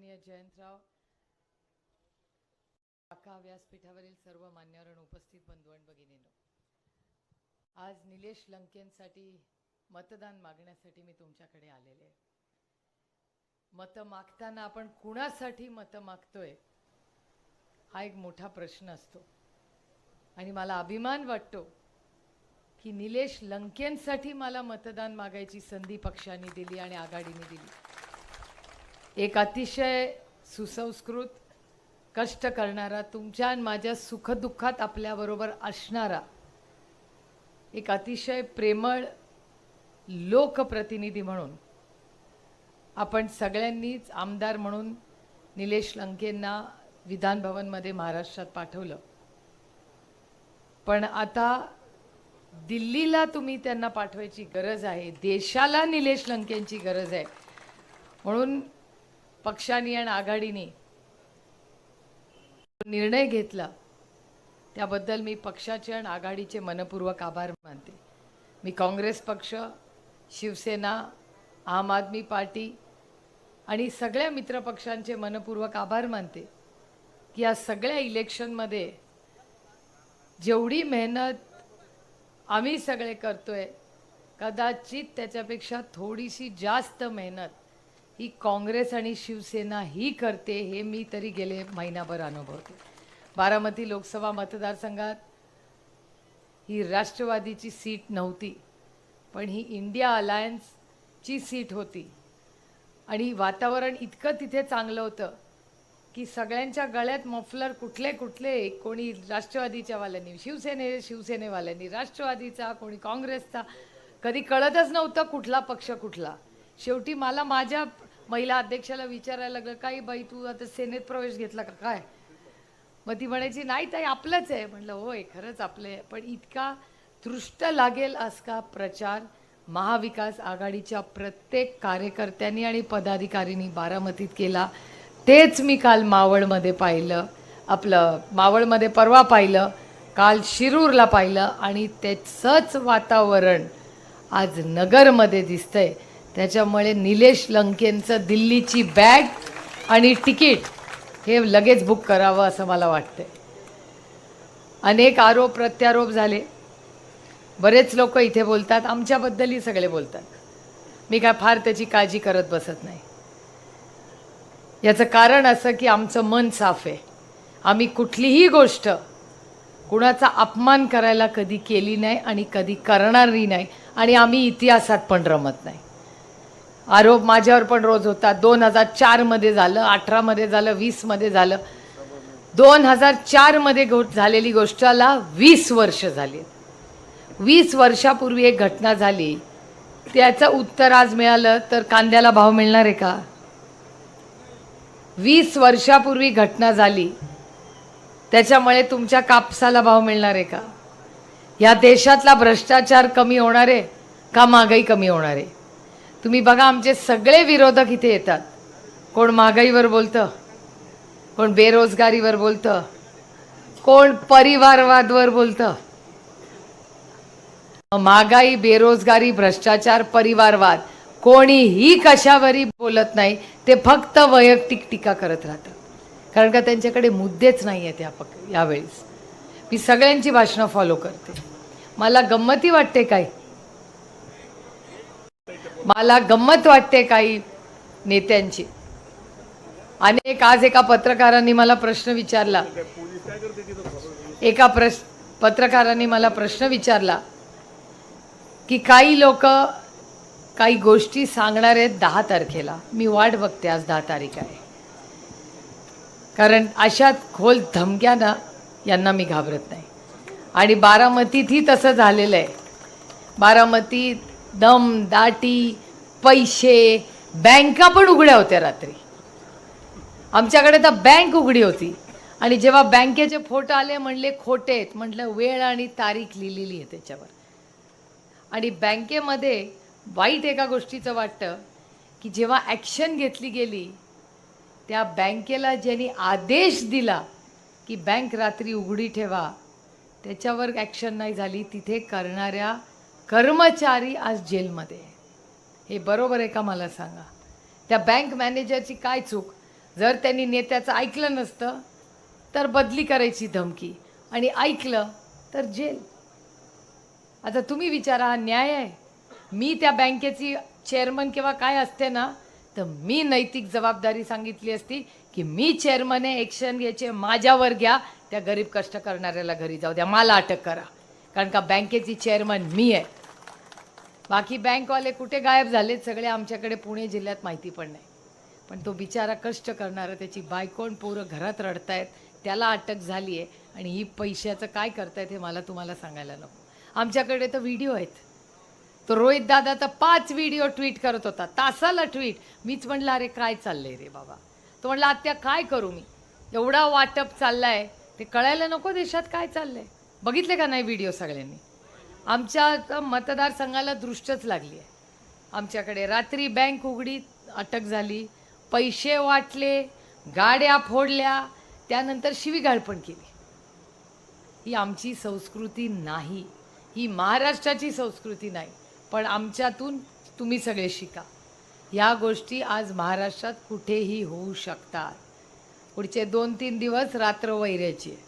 नमस्कार माननीय जयंतराव काका व्यासपीठावरील सर्व मान्यवर उपस्थित बंधू आणि भगिनींनो आज निलेश लंकेंसाठी मतदान मागण्यासाठी मी तुमच्याकडे आलेले आहे. मतं मागताना आपण कुणासाठी मतं मागतोय हा एक मोठा प्रश्न असतो. आणि मला अभिमान वाटतो की निलेश लंकेंसाठी मला मतदान मागायची संधी पक्षाने दिली आणि आघाडीने दिली. एक अतिशय सुसंस्कृत कष्ट करणारा तुमच्या आणि माझ्या सुखदुःखात आपल्याबरोबर असणारा एक अतिशय प्रेमळ लोकप्रतिनिधी म्हणून आपण सगळ्यांनीच आमदार म्हणून निलेश लंकेंना विधानभवनमध्ये महाराष्ट्रात पाठवलं. पण आता दिल्लीला तुम्ही त्यांना पाठवायची गरज आहे देशाला निलेश लंकेंची गरज आहे. म्हणून पक्षाने आणि आघाडीने निर्णय घेतला त्याबद्दल मी पक्षाचे आणि आघाडीचे मनपूर्वक आभार मानते. मी काँग्रेस पक्ष शिवसेना आम आदमी पार्टी आणि सगळ्या मित्रपक्षांचे मनपूर्वक आभार मानते की या सगळ्या इलेक्शनमध्ये जेवढी मेहनत आम्ही सगळे करतोय कदाचित त्याच्यापेक्षा थोडीशी जास्त मेहनत ही काँग्रेस आणि शिवसेना ही करते हे मी तरी गेले महिनाभर अनुभवते. बारामती लोकसभा मतदारसंघात ही राष्ट्रवादीची सीट नव्हती पण ही इंडिया अलायन्सची सीट होती. आणि वातावरण इतकं तिथे चांगलं होतं की सगळ्यांच्या गळ्यात मफलर कुठले कुठले कोणी राष्ट्रवादीच्या वाल्यांनी शिवसेने शिवसेनेवाल्यांनी राष्ट्रवादीचा कोणी काँग्रेसचा कधी कळतच नव्हतं कुठला पक्ष कुठला. शेवटी मला माझ्या महिला अध्यक्षाला विचारायला लागलं काही बाई तू आता सेनेत प्रवेश घेतला का? काय? मग ती म्हणायची नाही ताई आपलंच आहे. म्हणलं होय खरंच आपलं आहे पण इतका दृष्ट लागेल असका प्रचार? महाविकास आघाडीच्या प्रत्येक कार्यकर्त्यांनी आणि पदाधिकारींनी बारामतीत केला. तेच मी काल मावळमध्ये पाहिलं. आपलं मावळमध्ये परवा पाहिलं काल शिरूरला पाहिलं आणि त्याचंच वातावरण आज नगरमध्ये दिसतंय. त्याच्यामुळे निलेश लंकेंचं दिल्लीची बॅग आणि तिकीट हे लगेच बुक करावं असं मला वाटतंय. अनेक आरोप प्रत्यारोप झाले. बरेच लोक इथे बोलतात आमच्याबद्दलही सगळे बोलतात. मी काय फार त्याची काळजी करत बसत नाही. याचं कारण असं की आमचं मन साफ आहे. आम्ही कुठलीही गोष्ट कुणाचा अपमान करायला कधी केली नाही आणि कधी करणारही नाही आणि आम्ही इतिहासात पण रमत नाही. आरोप माझ्यावर पण रोज होता दोन हजार चारमध्ये झालं अठरामध्ये झालं वीसमध्ये झालं. दोन हजार चारमध्ये गो झालेली गोष्टाला वीस वर्ष झाली. वीस वर्षापूर्वी एक घटना झाली. त्याचं उत्तर आज मिळालं तर कांद्याला भाव मिळणार आहे का? वीस वर्षापूर्वी घटना झाली. त्याच्यामुळे तुमच्या कापसाला भाव मिळणार आहे का? या देशातला भ्रष्टाचार कमी होणार आहे का? महागाई कमी होणार आहे? तुम्ही बघा आमचे सगळे विरोधक इथे येतात. कोण महागाईवर बोलतं कोण बेरोजगारीवर बोलतं कोण परिवारवादवर बोलतं. महागाई बेरोजगारी भ्रष्टाचार परिवारवाद कोणीही कशावरही बोलत नाही ते फक्त वैयक्तिक टीका करत राहतात. कारण का त्यांच्याकडे मुद्देच नाही आहेत या पक यावेळेस. मी सगळ्यांची भाषणं फॉलो करते. मला गंमती वाटते काय? मला गंमत वाटते काही नेत्यांची. अनेक आज एका पत्रकारांनी मला प्रश्न विचारला. एका प्रश पत्रकारांनी मला प्रश्न विचारला की काही लोक काही गोष्टी सांगणार आहेत दहा तारखेला. मी वाट बघते आज दहा तारीख आहे. कारण अशा खोल धमक्यानं यांना मी घाबरत नाही. आणि बारामतीतही तसं झालेलं आहे. बारामतीत दम दाटी पैसे बँका पण उघड्या होत्या रात्री. आमच्याकडे तर बँक उघडी होती. आणि जेव्हा बँकेचे फोटो आले म्हणले खोटे आहेत म्हटलं वेळ आणि तारीख लिहिलेली आहे त्याच्यावर. आणि बँकेमध्ये वाईट एका गोष्टीचं वाटतं की जेव्हा ॲक्शन घेतली गेली त्या बँकेला ज्यांनी आदेश दिला की बँक रात्री उघडी ठेवा त्याच्यावर ॲक्शन नाही झाली तिथे करणाऱ्या कर्मचारी आज जेलमध्ये आहे. हे बरोबर आहे का मला सांगा? त्या बँक मॅनेजरची काय चूक? जर त्यांनी नेत्याचं ऐकलं नसतं तर बदली करायची धमकी. आणि ऐकलं तर जेल. आता तुम्ही विचारा हा न्याय आहे. मी त्या बँकेची चेअरमन किंवा काय असते ना तर मी नैतिक जबाबदारी सांगितली असती की मी चेअरमन आहे ॲक्शन घ्यायचे माझ्यावर घ्या. त्या गरीब कष्ट करणाऱ्याला घरी जाऊ द्या मला अटक करा. कारण का बँकेची चेअरमन मी आहे. बाकी बँकवाले कुठे गायब झालेत सगळे आमच्याकडे पुणे जिल्ह्यात माहिती पण नाही. पण तो बिचारा कष्ट करणारा त्याची बायकोण पोरं घरात रडतायत त्याला अटक झाली आहे आणि ही पैशाचं काय करतायत हे मला तुम्हाला सांगायला नको. आमच्याकडे तर व्हिडिओ आहेत. तो रोहित दादा तर पाच व्हिडिओ ट्विट करत होता तासाला ट्विट. मीच म्हणलं अरे काय चाललंय रे बाबा? तो म्हणला आत्या काय करू मी? एवढा वाटप चाललाय. ते कळायला नको देशात काय चाललंय. बघितले का नाही व्हिडिओ सगळ्यांनी? आमच्या मतदारसंघाला दृष्टच लागली आहे. आमच्याकडे रात्री बँक उघडी अटक झाली. पैसे वाटले गाड्या फोडल्या त्यानंतर शिवीगाळ पण केली. ही आमची संस्कृती नाही. ही महाराष्ट्राची संस्कृती नाही. पण आमच्यातून तुम्ही सगळे शिका. ह्या गोष्टी आज महाराष्ट्रात कुठेही होऊ शकतात. पुढचे दोन तीन दिवस रात्र वैऱ्याची आहे.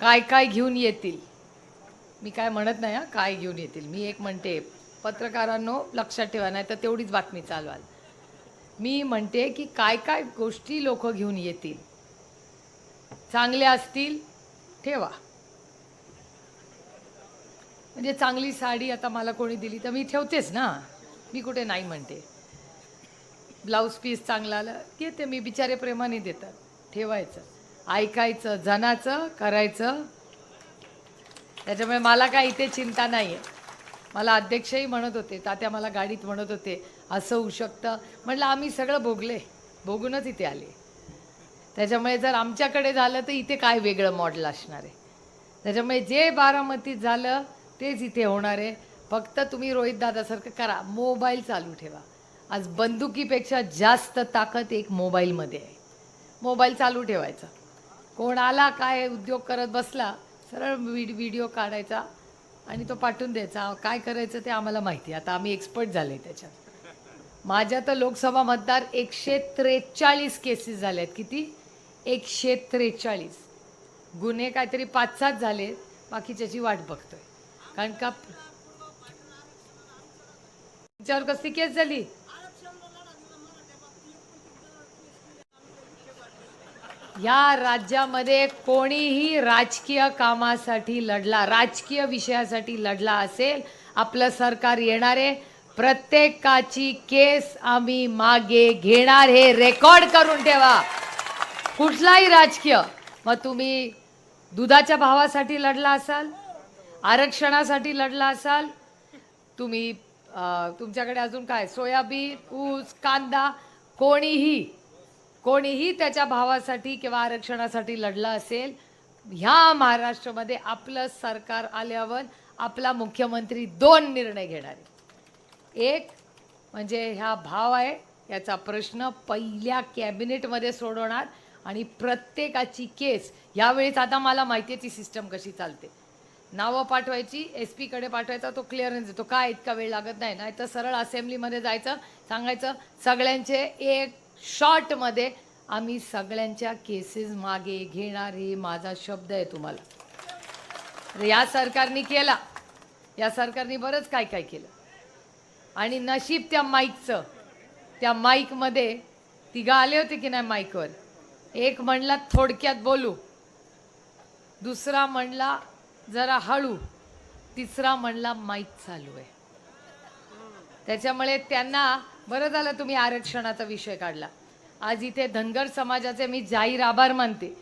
काय काय घेऊन येतील? मी काय म्हणत नाही हा काय घेऊन येतील? मी एक म्हणते पत्रकारांनो लक्षात ठेवा नाही तर तेवढीच बातमी चालवाल. मी म्हणते की काय काय गोष्टी लोक घेऊन येतील? चांगल्या असतील ठेवा. म्हणजे चांगली साडी आता मला कोणी दिली तर मी ठेवतेच ना. मी कुठे नाही म्हणते. ब्लाऊज पीस चांगला आलं घेते मी बिचारे प्रेमाने देतात. ठेवायचं. ऐकायचं जनाचं करायचं. त्याच्यामुळे मला काय इथे चिंता नाही आहे मला अध्यक्षही म्हणत होते तात्या मला गाडीत म्हणत होते असं होऊ शकतं. म्हटलं आम्ही सगळं भोगले भोगूनच इथे आले. त्याच्यामुळे जर आमच्याकडे झालं तर इथे काय वेगळं मॉडेल असणार आहे? त्याच्यामुळे जे बारामतीत झालं तेच इथे होणार आहे. फक्त तुम्ही रोहित दादासारखं करा मोबाईल चालू ठेवा. आज बंदुकीपेक्षा जास्त ताकद एक मोबाईलमध्ये आहे. मोबाईल चालू ठेवायचा. कोण आला काय उद्योग करत बसला सरळ व्हिड व्हिडिओ काढायचा आणि तो पाठवून द्यायचा. काय करायचं ते आम्हाला माहिती. आहे आता आम्ही एक्सपर्ट झाले त्याच्यात. माझ्या तर लोकसभा मतदार एकशे त्रेचाळीस केसेस झाल्या आहेत किती? एकशे त्रेचाळीस. गुन्हे काहीतरी पाच सात झाले. बाकीच्याची वाट बघतोय. कारण का? तुमच्यावर कसली केस झाली? या राज्यामध्ये कोणीही राजकीय कामासाठी लढला राजकीय विषयासाठी लढला असेल आपलं सरकार येणारे. प्रत्येकाची केस आम्ही मागे घेणार हे रेकॉर्ड करून ठेवा. कुठलाही राजकीय मग तुम्ही दुधाच्या भावासाठी लढला असाल आरक्षणासाठी लढला असाल तुम्ही तुमच्याकडे अजून काय? सोयाबीन ऊस कांदा कोणीही कोणीही त्याच्या भावासाठी किंवा आरक्षणासाठी लढला असेल ह्या महाराष्ट्रामध्ये आपलं सरकार आल्यावर आपला मुख्यमंत्री दोन निर्णय घेणार एक म्हणजे ह्या भाव आहे याचा प्रश्न पहिल्या कॅबिनेटमध्ये सोडवणार आणि प्रत्येकाची केस यावेळेस आता मला माहिती आहे ती सिस्टम कशी चालते. नावं पाठवायची एस पीकडे पाठवायचा तो क्लिअरन्स देतो. काय इतका वेळ लागत नाही? नाही तर सरळ असेंब्लीमध्ये जायचं सांगायचं सगळ्यांचे एक शॉर्टमध्ये आम्ही सगळ्यांच्या केसेस मागे घेणार हे माझा शब्द आहे तुम्हाला. तर या सरकारने केला. या सरकारने बरंच काय काय केलं. आणि नशीब त्या माईकचं त्या माईकमध्ये तिघं आले होते की नाही माईकवर? एक म्हणला थोडक्यात बोलू. दुसरा म्हणला जरा हळू. तिसरा म्हणला माईक चालू आहे. त्याच्यामुळे त्यांना बरं झालं तुम्ही आरक्षणाचा विषय काढला. आज इथे धनगर समाजाचे मी जाहीर आभार मानते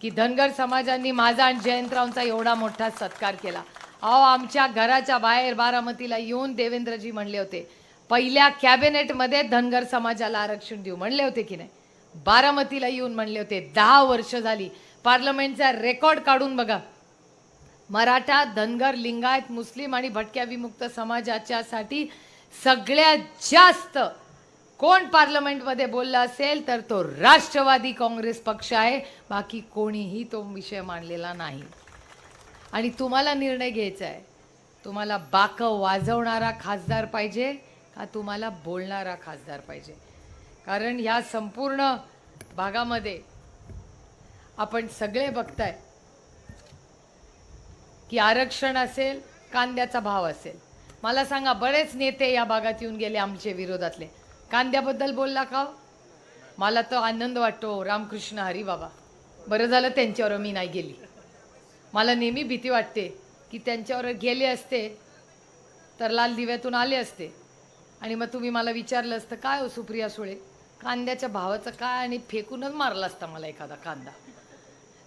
की धनगर समाजांनी माझा आणि जयंतरावांचा एवढा मोठा सत्कार केला. अहो आमच्या घराच्या बाहेर बारामतीला येऊन देवेंद्रजी म्हणले होते पहिल्या कॅबिनेटमध्ये धनगर समाजाला आरक्षण देऊ म्हणले होते की नाही. बारामतीला येऊन म्हणले होते दहा वर्ष झाली पार्लमेंटचा रेकॉर्ड काढून बघा. मराठा धनगर लिंगायत मुस्लिम आणि भटक्या विमुक्त समाजाच्यासाठी सगळ्यात जास्त कोण पार्लमेंटमध्ये बोलला असेल तर तो राष्ट्रवादी काँग्रेस पक्ष आहे. बाकी कोणीही तो विषय मांडलेला नाही. आणि तुम्हाला निर्णय घ्यायचा आहे. तुम्हाला बाकं वाजवणारा खासदार पाहिजे का तुम्हाला बोलणारा खासदार पाहिजे? कारण ह्या संपूर्ण भागामध्ये आपण सगळे बघताय की आरक्षण असेल कांद्याचा भाव असेल. मला सांगा बरेच नेते या भागात येऊन गेले आमचे विरोधातले. कांद्याबद्दल बोलला का हो? मला तर आनंद वाटतो रामकृष्ण हरी बाबा. बरं झालं त्यांच्यावर मी नाही गेली. मला नेहमी भीती वाटते की त्यांच्यावर गेले असते तर लाल दिव्यातून आले असते. आणि मग तुम्ही मला विचारलं असतं काय हो सुप्रिया सुळे? कांद्याच्या भावाचं काय? आणि फेकूनच मारला असता मला एखादा कांदा.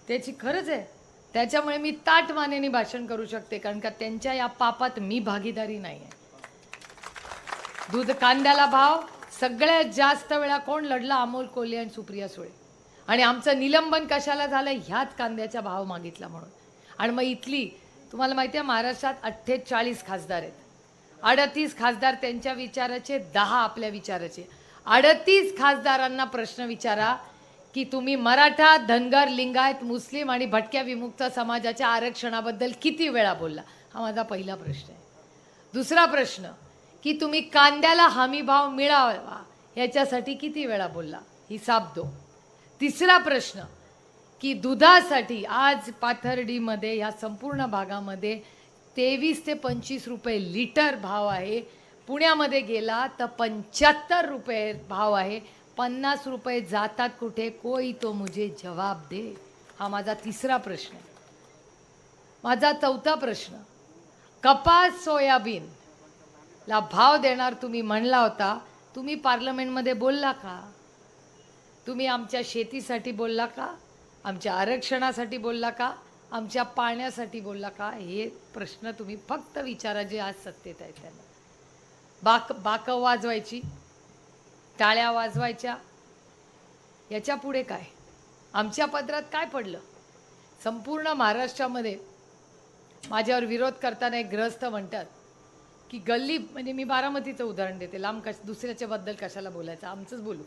त्याची खरंच आहे. त्याच्यामुळे मी ताट मानेने भाषण करू शकते कारण का त्यांच्या या पापात मी भागीदारी नाही आहे दूध कांद्याला भाव सगळ्यात जास्त वेळा कोण लढला? अमोल कोल्हे आणि सुप्रिया सुळे. आणि आमचं निलंबन कशाला झालं ह्याच कांद्याचा भाव मागितला म्हणून. आणि मग इथली तुम्हाला माहिती आहे महाराष्ट्रात अठ्ठेचाळीस खासदार आहेत. अडतीस खासदार त्यांच्या विचाराचे दहा आपल्या विचाराचे. अडतीस खासदारांना प्रश्न विचारा की तुम्ही मराठा धनगर लिंगायत मुस्लिम आणि भटक्या विमुक्त समाजाच्या आरक्षणाबद्दल किती वेळा बोलला? हा माझा पहिला प्रश्न आहे. दुसरा प्रश्न की तुम्ही कांद्याला हमीभाव मिळावा याच्यासाठी किती वेळा बोलला? हिसाब दो. तिसरा प्रश्न की दुधासाठी आज पाथर्डीमध्ये या संपूर्ण भागामध्ये तेवीस ते पंचवीस रुपये लिटर भाव आहे. पुण्यामध्ये गेला तर पंच्याहत्तर रुपये भाव आहे. पन्नास रुपये जातात कुठे? कोई तो मुझे जवाब दे. हा माझा तिसरा प्रश्न माझा चौथा प्रश्न कपास सोयाबीन ला भाव देणार तुम्ही म्हणला होता तुम्ही पार्लमेंटमध्ये बोलला का? तुम्ही आमच्या शेतीसाठी बोलला का? आमच्या आरक्षणासाठी बोलला का? आमच्या पाण्यासाठी बोलला का? हे प्रश्न तुम्ही फक्त विचारा जे आज सत्तेत आहेत त्यांना. बाक बाकं वाजवायची. टाळ्या वाजवायच्या. याच्यापुढे काय? आमच्या पदरात काय पडलं? संपूर्ण महाराष्ट्रामध्ये माझ्यावर विरोध करताना एक ग्रस्त म्हणतात की गल्ली म्हणजे मी बारामतीचं उदाहरण देते. लांब कश दुसऱ्याच्या बद्दल कशाला बोलायचं? आमचंच बोलू.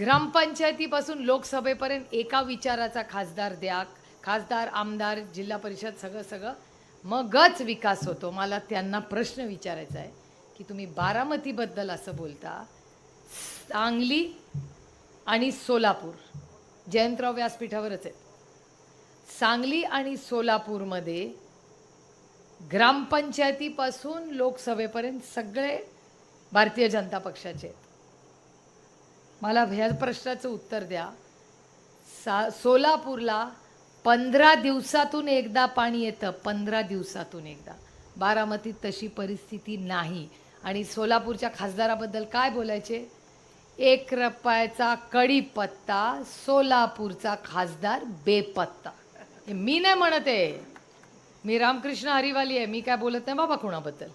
ग्रामपंचायतीपासून लोकसभेपर्यंत एका विचाराचा खासदार द्या खासदार आमदार जिल्हा परिषद सगळं सगळं. मगच विकास होतो. मला त्यांना प्रश्न विचारायचा आहे. की तुम्ही बारामतीबद्दल असं बोलता. सांगली आणि सोलापूर जयंतराव व्यासपीठावरच आहे सांगली आणि सोलापूरमध्ये ग्रामपंचायतीपासून लोकसभेपर्यंत सगळे भारतीय जनता पक्षाचे आहेत. मला ह्या प्रश्नाचं उत्तर द्या. सा सोलापूरला पंधरा दिवसातून एकदा पाणी येतं पंधरा दिवसातून एकदा. बारामतीत तशी परिस्थिती नाही. आणि सोलापूरच्या खासदाराबद्दल काय बोलायचे? एक रुपयाचा कढीपत्ता सोलापूरचा खासदार बेपत्ता. हे मी नाही म्हणत. आहे मी रामकृष्ण हरिवाली आहे. मी काय बोलत नाही बाबा कुणाबद्दल.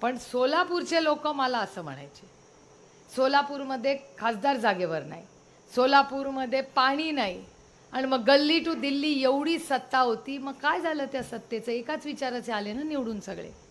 पण सोलापूरचे लोक मला असं म्हणायचे. सोलापूरमध्ये खासदार जागेवर नाही. सोलापूरमध्ये पाणी नाही. आणि मग गल्ली टू दिल्ली एवढी सत्ता होती. मग काय झालं त्या सत्तेचं? एकाच विचाराचे आले ना निवडून सगळे.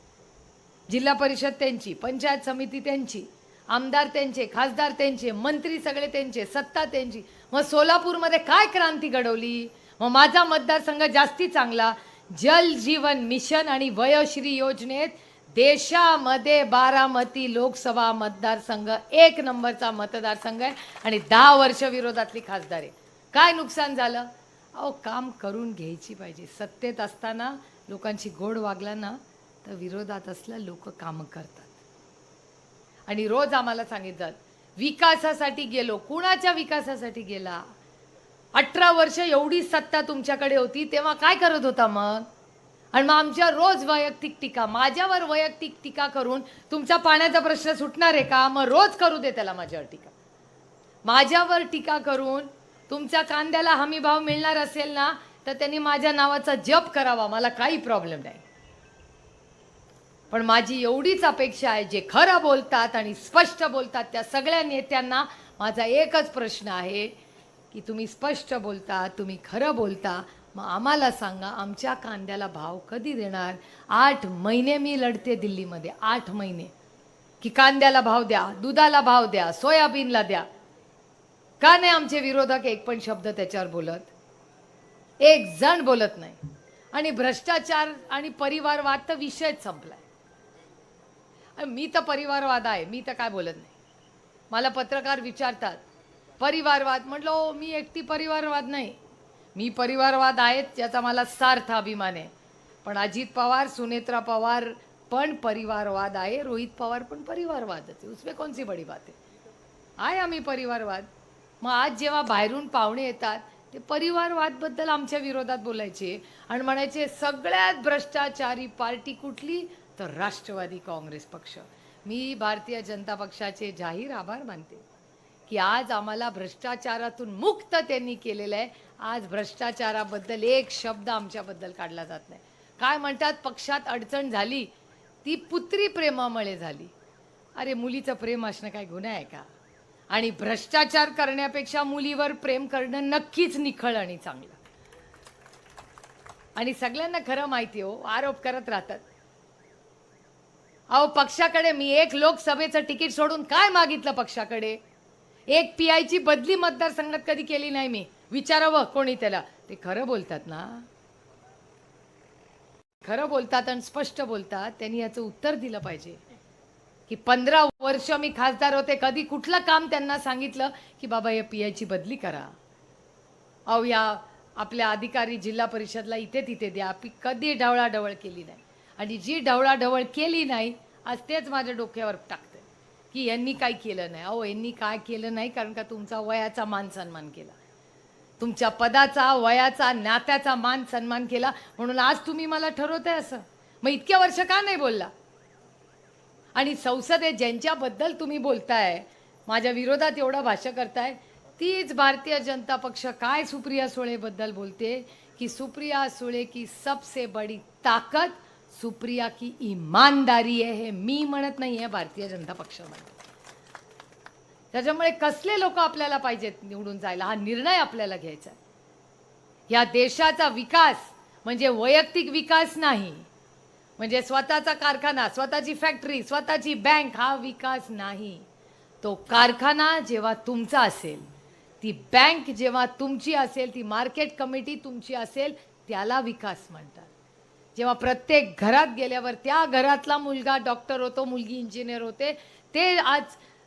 जिल्हा परिषद त्यांची पंचायत समिती त्यांची आमदार त्यांचे खासदार त्यांचे मंत्री सगळे त्यांचे सत्ता त्यांची. मग सोलापूरमध्ये काय क्रांती घडवली? मग माझा मतदारसंघ जास्ती चांगला. जल जीवन मिशन आणि वयोश्री योजनेत देशामध्ये बारामती लोकसभा मतदारसंघ एक नंबरचा मतदारसंघ आहे आणि दहा वर्ष विरोधातली खासदार आहे. काय नुकसान झालं? अहो काम करून घ्यायची पाहिजे. सत्तेत असताना लोकांशी गोड वागला ना तर विरोधात असलं लोक कामं करतात. आणि रोज आम्हाला सांगितलं विकासासाठी गेलो. कुणाच्या विकासासाठी गेला? अठरा वर्ष एवढी सत्ता तुमच्याकडे होती तेव्हा काय करत होता मग? आणि मग आमच्या रोज वैयक्तिक टीका माझ्यावर वैयक्तिक टीका करून तुमचा पाण्याचा प्रश्न सुटणार आहे का? मग रोज करू दे त्याला माझ्यावर टीका. माझ्यावर टीका करून तुमच्या कांद्याला हमी भाव मिळणार असेल ना तर त्यांनी माझ्या नावाचा जप करावा. मला काही प्रॉब्लेम नाही. पण माझी एवढीच अपेक्षा आहे जे खरं बोलतात आणि स्पष्ट बोलतात त्या सगळ्या नेत्यांना माझा एकच प्रश्न आहे की तुम्ही स्पष्ट बोलता तुम्ही खरं बोलता मग आम्हाला सांगा आमच्या कांद्याला भाव कधी देणार? आठ महिने मी लढते दिल्लीमध्ये आठ महिने. की कांद्याला भाव द्या दुधाला भाव द्या सोयाबीनला द्या. का नाही आमचे विरोधक एक पण शब्द त्याच्यावर बोलत? एक जण बोलत नाही. आणि भ्रष्टाचार आणि परिवारवाद तर विषयच संपलाय. मी तर परिवारवाद आहे मी तर काय बोलत नाही. मला पत्रकार विचारतात परिवारवाद? म्हटलं हो, मी एकटी परिवारवाद नाही. मी परिवारवाद आहेत याचा मला सार्थ अभिमान आहे. पण अजित पवार सुनेत्रा पवार पण परिवारवाद आहे रोहित पवार पण परिवारवादच आहे. उसमे कोणती बडी बात आहे? आहे आम्ही परिवारवाद. मग आज जेव्हा बाहेरून पाहुणे येतात ते परिवारवादबद्दल आमच्या विरोधात बोलायचे आणि म्हणायचे सगळ्यात भ्रष्टाचारी पार्टी कुठली? तर राष्ट्रवादी काँग्रेस पक्ष. मी भारतीय जनता पक्षाचे जाहीर आभार मानते की आज आम्हाला भ्रष्टाचारातून मुक्त त्यांनी केलेलं आहे. आज भ्रष्टाचाराबद्दल एक शब्द आमच्याबद्दल काढला जात नाही. काय म्हणतात? पक्षात अडचण झाली ती पुत्री प्रेमामुळे झाली. अरे मुलीचं प्रेम असणं काय गुन्हा आहे का? आणि भ्रष्टाचार करण्यापेक्षा मुलीवर प्रेम करणं नक्कीच निखळ आणि चांगलं. आणि सगळ्यांना खरं माहिती हो आरोप करत राहतात. अहो पक्षाकडे मी एक लोकसभेचं तिकीट सोडून काय मागितलं पक्षाकडे? एक पी आयची बदली मतदारसंघात कधी केली नाही मी? विचारावं कोणी त्याला? ते खरं बोलतात ना. खरं बोलतात आणि स्पष्ट बोलतात. त्यांनी याचं उत्तर दिलं पाहिजे. की पंधरा वर्ष मी खासदार होते. कधी कुठलं काम त्यांना सांगितलं की बाबा या पी आयची बदली करा. अहो या आपल्या अधिकारी जिल्हा परिषदला इथे तिथे द्या. कधी ढवळाढवळ केली नाही. आणि जी ढवळाढवळ केली नाही आज तेच माझ्या डोक्यावर टाकते की यांनी काय केलं नाही? अहो यांनी काय केलं नाही? कारण का तुमचा वयाचा मान सन्मान केला. तुमच्या पदाचा वयाचा नात्याचा मान सन्मान केला. म्हणून आज तुम्ही मला ठरवताय असं. मग इतक्या वर्ष का नाही बोलला? आणि संसदेत ज्यांच्याबद्दल तुम्ही बोलताय माझ्या विरोधात एवढं भाष्य करताय तीच भारतीय जनता पक्ष काय सुप्रिया सुळेबद्दल बोलते? की सुप्रिया सुळे की सबसे बडी ताकद सुप्रिया की इमानदारी आहे हे मी म्हणत नाही आहे भारतीय जनता पक्ष म्हणतो त्याच्यामुळे कसले लोक आपल्याला पाहिजेत निवडून जायला? हा निर्णय आपल्याला घ्यायचा आहे. या देशाचा विकास म्हणजे वैयक्तिक विकास नाही. म्हणजे स्वतःचा कारखाना स्वतःची फॅक्टरी स्वतःची बँक हा विकास नाही. तो कारखाना जेव्हा तुमचा असेल ती बँक जेव्हा तुमची असेल ती मार्केट कमिटी तुमची असेल त्याला विकास म्हणतात. जेव्हा प्रत्येक घरात गेल्यावर त्या घरातला मुलगा डॉक्टर होतो मुलगी इंजिनियर होते ते आज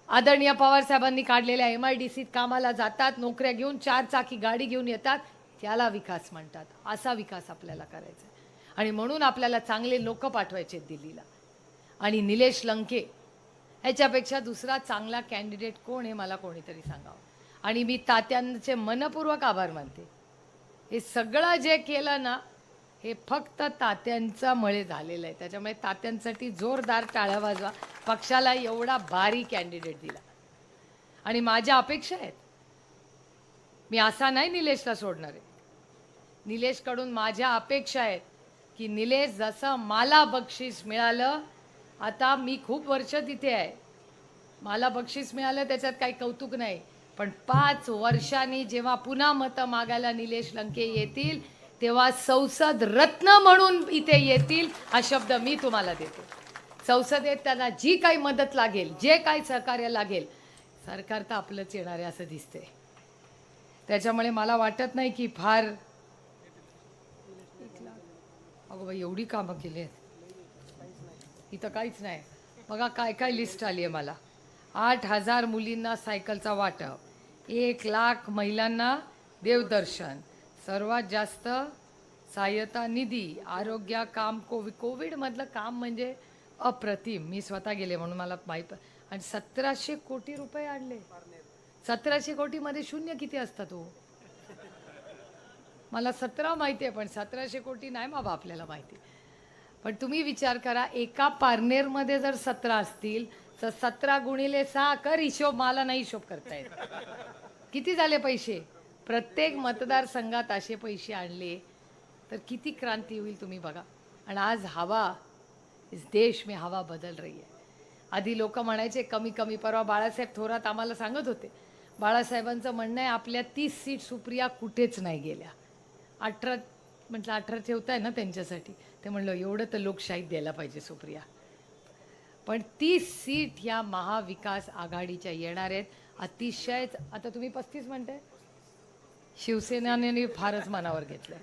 आदरणीय पवार साहेबांनी काढलेल्या एम आय डी सीत कामाला जातात नोकऱ्या घेऊन चार चाकी गाडी घेऊन येतात त्याला विकास म्हणतात. असा विकास आपल्याला करायचा आहे. आणि म्हणून आपल्याला चांगले लोक पाठवायचे दिल्लीला. आणि निलेश लंके ह्याच्यापेक्षा दुसरा चांगला कॅन्डिडेट कोण हे मला कोणीतरी सांगावं. आणि मी तात्यांचे मनपूर्वक आभार मानते. हे सगळं जे केलं ना हे फक्त तात्यांचं मळे झालेलं आहे. त्याच्यामुळे तात्यांसाठी जोरदार टाळ्या वाजवा. पक्षाला एवढा भारी कॅन्डिडेट दिला. आणि माझ्या अपेक्षा आहेत. मी असा नाही निलेशला सोडणार आहे. निलेशकडून माझ्या अपेक्षा आहेत की निलेश जसं मला बक्षीस मिळालं आता मी खूप वर्ष तिथे आहे. मला बक्षीस मिळालं त्याच्यात काही कौतुक नाही. पण पाच वर्षांनी जेव्हा पुन्हा मतं मागायला निलेश लंके येतील तेव्हा संसद रत्न म्हणून इथे येतील हा शब्द मी तुम्हाला देते. संसदेत त्यांना जी काही मदत लागेल जे काही सहकार्य लागेल सरकार तर आपलंच येणार आहे असं दिसते त्याच्यामुळे मला वाटत नाही की फार अगो बाई एवढी कामं केली आहेत. इथं काहीच नाही. बघा काय काय लिस्ट आली आहे मला. आठ हजार मुलींना सायकलचा वाटप एक लाख महिलांना देवदर्शन. सर्वात जास्त सहाय्यता निधी आरोग्य काम कोवि कोविडमधलं काम म्हणजे अप्रतिम. मी स्वतः गेले म्हणून मला माहीत आणि सतराशे कोटी रुपये आणले. सतराशे कोटीमध्ये शून्य किती असतात तो? मला सतरा माहिती आहे पण सतराशे कोटी नाही बाबा आपल्याला माहिती. पण तुम्ही विचार करा एका पारनेरमध्ये जर सतरा असतील तर सतरा गुणिले सहा कर हिशोब मला नाही हिशोब करता येत. किती झाले पैसे? प्रत्येक मतदारसंघात असे पैसे आणले तर किती क्रांती होईल तुम्ही बघा. आणि आज हवा इस देश में हवा बदल रही आहे आधी लोक म्हणायचे कमी कमी परवा बाळासाहेब थोरात आम्हाला सांगत होते बाळासाहेबांचं म्हणणं आहे आपल्या तीस सीट सुप्रिया कुठेच नाही गेल्या. अठरा म्हटलं अठरा ठेवताय ना त्यांच्यासाठी. ते म्हणलं एवढं तर लोकशाहीत द्यायला पाहिजे सुप्रिया. पण तीस सीट ह्या महाविकास आघाडीच्या येणार आहेत. अतिशयच आता तुम्ही पस्तीस म्हणताय. शिवसेनाने फारच मनावर घेतलं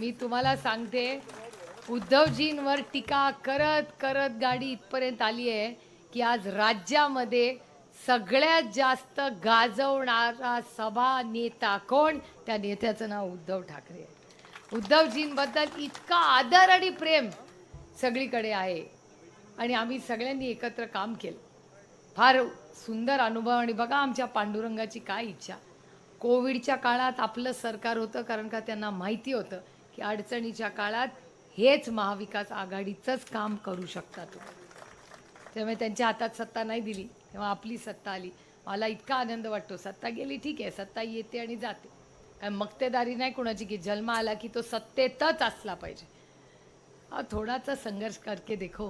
मी तुम्हाला सांगते उद्धवजींवर टीका करत करत गाडी इथपर्यंत आली आहे की आज राज्यामध्ये सगळ्यात जास्त गाजवणारा सभा नेता कोण? त्या नेत्याचं नाव उद्धव ठाकरे आहे. उद्धवजींबद्दल इतका आदर आणि प्रेम सगळीकडे आहे. आणि आम्ही सगळ्यांनी एकत्र काम केलं. फार सुंदर अनुभव. आणि बघा आमच्या पांडुरंगाची काय इच्छा. कोविडच्या काळात आपलं सरकार होतं कारण का त्यांना माहिती होतं की अडचणीच्या काळात हेच महाविकास आघाडीचंच काम करू शकतात त्यामुळे त्यांच्या हातात सत्ता नाही दिली तेव्हा आपली सत्ता आली. मला इतका आनंद वाटतो सत्ता गेली ठीक आहे सत्ता येते आणि जाते. काय मक्तेदारी नाही कोणाची की जन्म आला की तो सत्तेतच असला पाहिजे. हा थोडासा संघर्ष करके देखो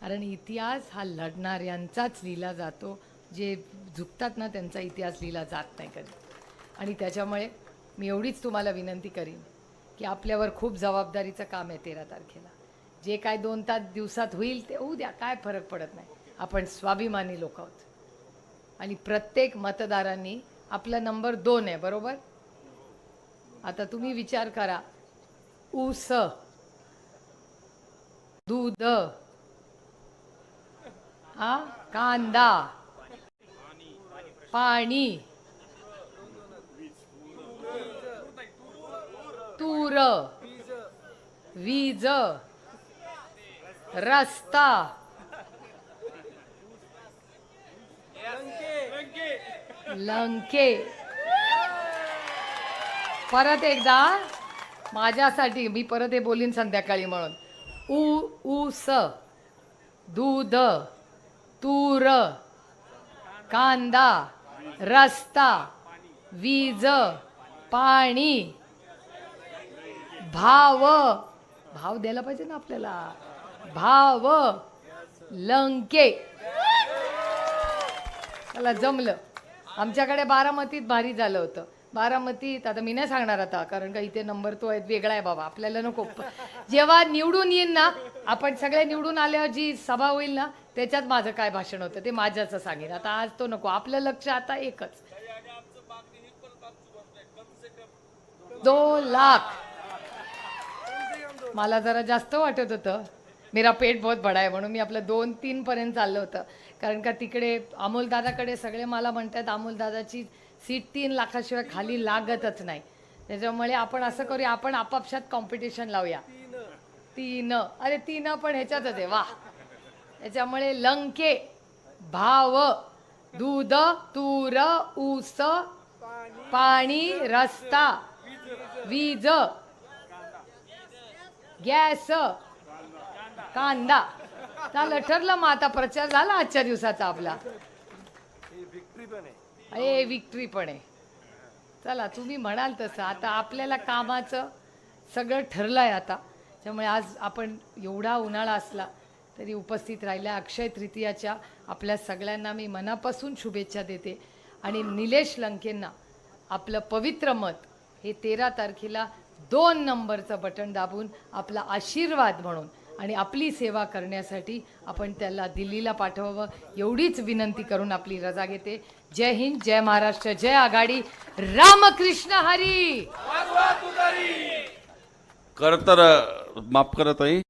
कारण इतिहास हा लढणाऱ्यांचाच लिहिला जातो. जे झुकतात ना त्यांचा इतिहास लिहिला जात नाही कधी. आणि त्याच्यामुळे मी एवढीच तुम्हाला विनंती करीन की आपल्यावर खूप जबाबदारीचं काम आहे तेरा तारखेला. जे काय दोन तास दिवसात होईल ते होऊ द्या काय फरक पडत नाही. आपण स्वाभिमानी लोक आहोत. आणि प्रत्येक मतदारांनी आपला नंबर दोन आहे बरोबर? आता तुम्ही विचार करा. ऊस दूध हा कांदा पाणी. तूर वीज रस्ता. लंके. परत एकदा माझ्यासाठी मी परत हे बोलीन संध्याकाळी म्हणून. ऊ ऊस दूध तूर कांदा रस्ता वीज पाणी. भाव. भाव द्यायला पाहिजे ना आपल्याला. भाव. लंके. त्याला जमलं. आमच्याकडे बारामतीत भारी झालं होतं. बारामतीत आता मी नाही सांगणार आता कारण का इथे नंबर तो आहे वेगळा आहे बाबा. आपल्याला नको. जेव्हा निवडून येईन ना आपण सगळे निवडून आल्यावर जी सभा होईल ना त्याच्यात माझं काय भाषण होतं ते माझ्याच सांगेन. आता आज तो नको. आपलं लक्ष आता एकच. दोन लाख. मला जरा जास्त वाटत होतं. मेरा पेट बहुत बडा आहे म्हणून मी आपलं दोन तीन पर्यंत चाललं होतं. कारण का तिकडे अमोलदादाकडे सगळे मला म्हणतात अमोलदादाची सीट तीन लाखाशिवाय खाली लागतच नाही. त्याच्यामुळे आपण असं करूया आपण आपापशात कॉम्पिटिशन लावूया. तीन. अरे तीन पण ह्याच्यातच आहे वा त्याच्यामुळे लंके भाव दूध तूर ऊस पाणी रस्ता वीज. गॅस. कांदा. झालं ठरलं मग आता प्रचार झाला आजच्या दिवसाचा आपला. अरे विक्ट्री पण आहे. चला तुम्ही म्हणाल तसं. आता आपल्याला कामाचं सगळं ठरलं आहे आता. त्यामुळे आज आपण एवढा उन्हाळा असला तरी उपस्थित राहिल्या अक्षय तृतीयाच्या आपल्या सगळ्यांना मी मनापासून शुभेच्छा देते. आणि निलेश लंकेंना आपलं पवित्र मत हे तेरा तारखेला दोन नंबरचं बटन दाबून आपला आशीर्वाद म्हणून आणि आपली सेवा करण्यासाठी आपण त्याला दिल्लीला पाठवावं. एवढीच विनंती करून आपली रजा घेते. जय हिंद जय महाराष्ट्र जय आघाडी. रामकृष्ण हरी! खरं तर माफ करत आहे